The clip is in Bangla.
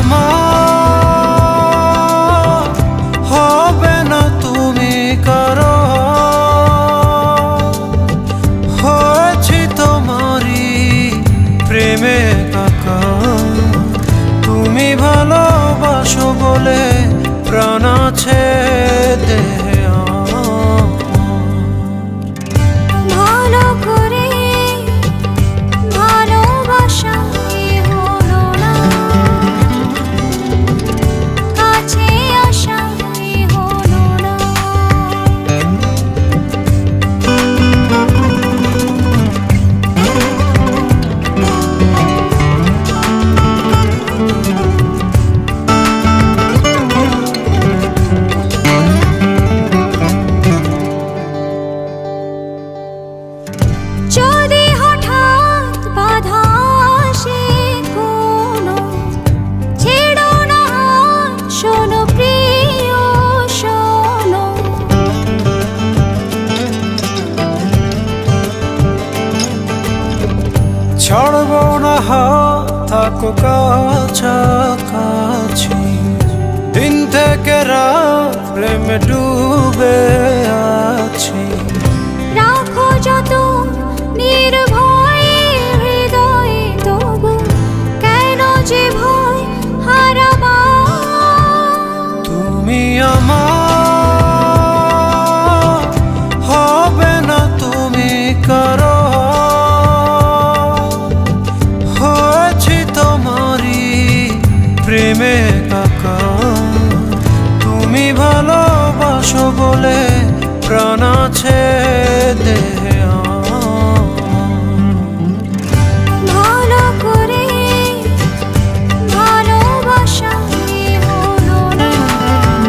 আমার হবে না তুমি তোমারই প্রেমে কাকা তুমি বলে প্রাণ আছে। ছাড়ব না হাত থাকো কাছাকাছি আচ্ছা দিন থেকে রাত প্রেমে ডুবে আছি। ভালোবাসো বলে প্রাণ আছে।